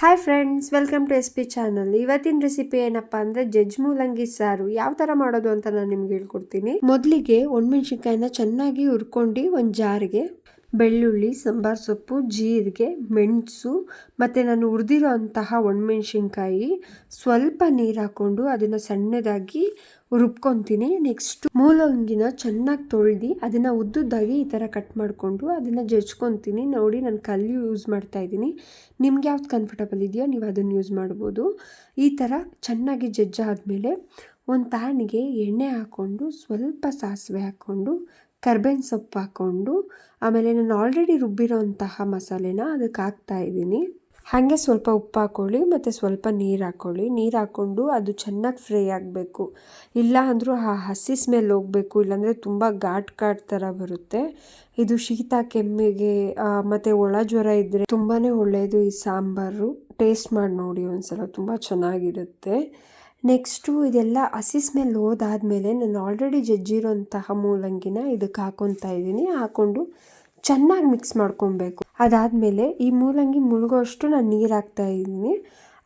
Hi friends welcome to S P channel ಇವತ್ತಿನ recipe ಏನಪ್ಪಾ ಅಂದ್ರೆ ಜಜ್ ಮೂಲಂಗಿ ಸಾರು. ಯಾವ ತರ ಮಾಡೋದು ಅಂತ ನಾನು ನಿಮ್ಗೆ ಹೇಳ್ಕೊಡ್ತೀನಿ. ಮೊದಲಿಗೆ ಒಣಮೆಣಸಿನ್ಕಾಯಿನ ಚೆನ್ನಾಗಿ ಹುರ್ಕೊಂಡು ಒಂದು ಜಾರಿಗೆ ಬೆಳ್ಳುಳ್ಳಿ, ಸಾಂಬಾರ್ ಸೊಪ್ಪು, ಜೀರಿಗೆ, ಮೆಣಸು ಮತ್ತು ನಾನು ಹುರಿದಿರೋ ಅಂತಹ ಒಣಮೆಣ್ಸಿನ್ಕಾಯಿ ಸ್ವಲ್ಪ ನೀರು ಹಾಕ್ಕೊಂಡು ಅದನ್ನು ಸಣ್ಣದಾಗಿ ರುಬ್ಕೊತೀನಿ. ನೆಕ್ಸ್ಟ್ ಮೂಲಂಗಿನ ಚೆನ್ನಾಗಿ ತೊಳ್ದು ಅದನ್ನು ಉದ್ದುದ್ದಾಗಿ ಈ ಥರ ಕಟ್ ಮಾಡಿಕೊಂಡು ಅದನ್ನು ಜಜ್ಕೊತೀನಿ. ನೋಡಿ ನಾನು ಕಲ್ಲು ಯೂಸ್ ಮಾಡ್ತಾ ಇದ್ದೀನಿ. ನಿಮ್ಗೆ ಯಾವ್ದು ಕಂಫರ್ಟಬಲ್ ಇದೆಯೋ ನೀವು ಅದನ್ನು ಯೂಸ್ ಮಾಡ್ಬೋದು. ಈ ಥರ ಚೆನ್ನಾಗಿ ಜಜ್ಜಾದಮೇಲೆ ಒಂದು ಪ್ಯಾನ್ಗೆ ಎಣ್ಣೆ ಹಾಕ್ಕೊಂಡು ಸ್ವಲ್ಪ ಸಾಸಿವೆ ಹಾಕ್ಕೊಂಡು ಕರ್ಬೇವಿನ ಸೊಪ್ಪು ಹಾಕ್ಕೊಂಡು, ಆಮೇಲೆ ನಾನು ಆಲ್ರೆಡಿ ರುಬ್ಬಿರೋ ಅಂತಹ ಮಸಾಲೆನ ಅದಕ್ಕೆ ಹಾಕ್ತಾ ಇದ್ದೀನಿ. ಹಾಗೆ ಸ್ವಲ್ಪ ಉಪ್ಪು ಹಾಕ್ಕೊಳ್ಳಿ ಮತ್ತು ಸ್ವಲ್ಪ ನೀರು ಹಾಕ್ಕೊಳ್ಳಿ ನೀರು ಹಾಕ್ಕೊಂಡು ಅದು ಚೆನ್ನಾಗಿ ಫ್ರೈ ಆಗಬೇಕು. ಇಲ್ಲ ಅಂದರೂ ಆ ಹಸಿ ಸ್ಮೆಲ್ ಹೋಗಬೇಕು, ಇಲ್ಲಾಂದರೆ ತುಂಬ ಘಾಟ್ ಘಾಟ್ ಥರ ಬರುತ್ತೆ. ಇದು ಶೀತ ಕೆಮ್ಮಿಗೆ ಮತ್ತು ಒಳ ಜ್ವರ ಇದ್ದರೆ ತುಂಬಾ ಒಳ್ಳೆಯದು ಈ ಸಾಂಬಾರು. ಟೇಸ್ಟ್ ಮಾಡಿ ನೋಡಿ ಒಂದ್ಸಲ, ತುಂಬ ಚೆನ್ನಾಗಿರುತ್ತೆ. ನೆಕ್ಸ್ಟು ಇದೆಲ್ಲ ಹಸಿ ಸ್ಮೆಲ್ ಹೋದಾದ್ಮೇಲೆ ನಾನು ಆಲ್ರೆಡಿ ಜಜ್ಜಿರೋಂತಹ ಮೂಲಂಗಿನ ಇದಕ್ಕೆ ಹಾಕೊತಾ ಇದ್ದೀನಿ. ಹಾಕ್ಕೊಂಡು ಚೆನ್ನಾಗಿ ಮಿಕ್ಸ್ ಮಾಡ್ಕೊಬೇಕು ಅದಾದಮೇಲೆ ಈ ಮೂಲಂಗಿ ಮುಳುಗೋಷ್ಟು ನಾನು ನೀರು ಹಾಕ್ತಾ ಇದ್ದೀನಿ.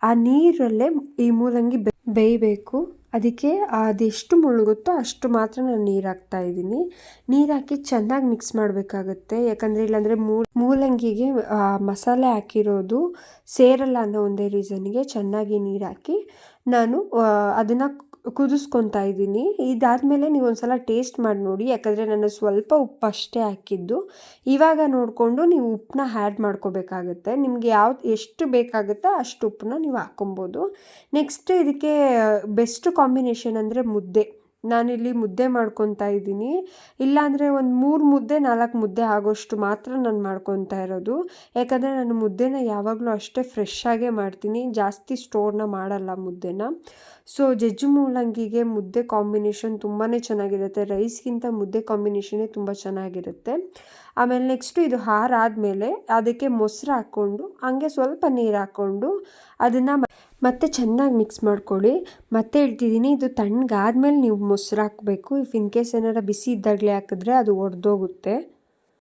ಆ ನೀರಲ್ಲೇ ಈ ಮೂಲಂಗಿ ಬೇಯಬೇಕು. ಅದಕ್ಕೆ ಅದೆಷ್ಟು ಮುಳುಗುತ್ತೋ ಅಷ್ಟು ಮಾತ್ರ ನಾನು ನೀರು ಹಾಕ್ತಾ ಇದ್ದೀನಿ. ನೀರು ಹಾಕಿ ಚೆನ್ನಾಗಿ ಮಿಕ್ಸ್ ಮಾಡಬೇಕಾಗತ್ತೆ. ಯಾಕಂದರೆ ಇಲ್ಲಾಂದರೆ ಮೂಲಂಗಿಗೆ ಮಸಾಲೆ ಹಾಕಿರೋದು ಸೇರಲ್ಲ ಅನ್ನೋ ಒಂದೇ ರೀಸನ್ಗೆ ಚೆನ್ನಾಗಿ ನೀರು ಹಾಕಿ ನಾನು ಅದನ್ನು ಕುದಿಸ್ಕೊತಾ ಇದ್ದೀನಿ. ಇದಾದಮೇಲೆ ನೀವು ಒಂದು ಸಲ ಟೇಸ್ಟ್ ಮಾಡಿ ನೋಡಿ. ಯಾಕಂದರೆ ನಾನು ಸ್ವಲ್ಪ ಉಪ್ಪು ಅಷ್ಟೇ ಹಾಕಿದ್ದು. ಇವಾಗ ನೋಡಿಕೊಂಡು ನೀವು ಉಪ್ಪನ್ನ ಆ್ಯಡ್ ಮಾಡ್ಕೋಬೇಕಾಗತ್ತೆ. ನಿಮಗೆ ಯಾವ್ದು, ಎಷ್ಟು ಬೇಕಾಗುತ್ತೋ ಅಷ್ಟು ಉಪ್ಪನ್ನ ನೀವು ಹಾಕ್ಕೊಬೋದು. ನೆಕ್ಸ್ಟ್ ಇದಕ್ಕೆ ಬೆಸ್ಟ್ ಕಾಂಬಿನೇಷನ್ ಅಂದರೆ ಮುದ್ದೆ. ನಾನಿಲ್ಲಿ ಮುದ್ದೆ ಮಾಡ್ಕೊತಾ ಇದ್ದೀನಿ. ಇಲ್ಲಾಂದರೆ ಒಂದು ಮೂರು ಮುದ್ದೆ, ನಾಲ್ಕು ಮುದ್ದೆ ಆಗೋಷ್ಟು ಮಾತ್ರ ನಾನು ಮಾಡ್ಕೊತಾ ಇರೋದು. ಯಾಕಂದರೆ ನಾನು ಮುದ್ದೆನ ಯಾವಾಗಲೂ ಅಷ್ಟೇ ಫ್ರೆಶ್ ಆಗೇ ಮಾಡ್ತೀನಿ. ಜಾಸ್ತಿ ಸ್ಟೋರ್ನ ಮಾಡಲ್ಲ ಮುದ್ದೆನ. ಸೊ ಜಜ್ಜು ಮೂಲಂಗಿಗೆ ಮುದ್ದೆ ಕಾಂಬಿನೇಷನ್ ತುಂಬಾ ಚೆನ್ನಾಗಿರುತ್ತೆ. ರೈಸ್ಗಿಂತ ಮುದ್ದೆ ಕಾಂಬಿನೇಷನ್ನೇ ತುಂಬ ಚೆನ್ನಾಗಿರುತ್ತೆ. ಆಮೇಲೆ ನೆಕ್ಸ್ಟು ಇದು ಆದಮೇಲೆ ಅದಕ್ಕೆ ಮೊಸರು ಹಾಕ್ಕೊಂಡು, ಹಂಗೆ ಸ್ವಲ್ಪ ನೀರು ಹಾಕ್ಕೊಂಡು ಅದನ್ನು ಮತ್ತೆ ಚೆನ್ನಾಗಿ ಮಿಕ್ಸ್ ಮಾಡ್ಕೊಳ್ಳಿ. ಮತ್ತೆ ಹೇಳ್ತಿದ್ದೀನಿ, ಇದು ತಣ್ಣಗಾದ್ಮೇಲೆ ನೀವು ಮೊಸರು ಹಾಕಬೇಕು. ಇಫ್ ಇನ್ ಕೇಸ್ ಏನಾರ ಬಿಸಿ ಇದ್ದಾಗಲೇ ಹಾಕಿದ್ರೆ ಅದು ಒಡೆದೋಗುತ್ತೆ.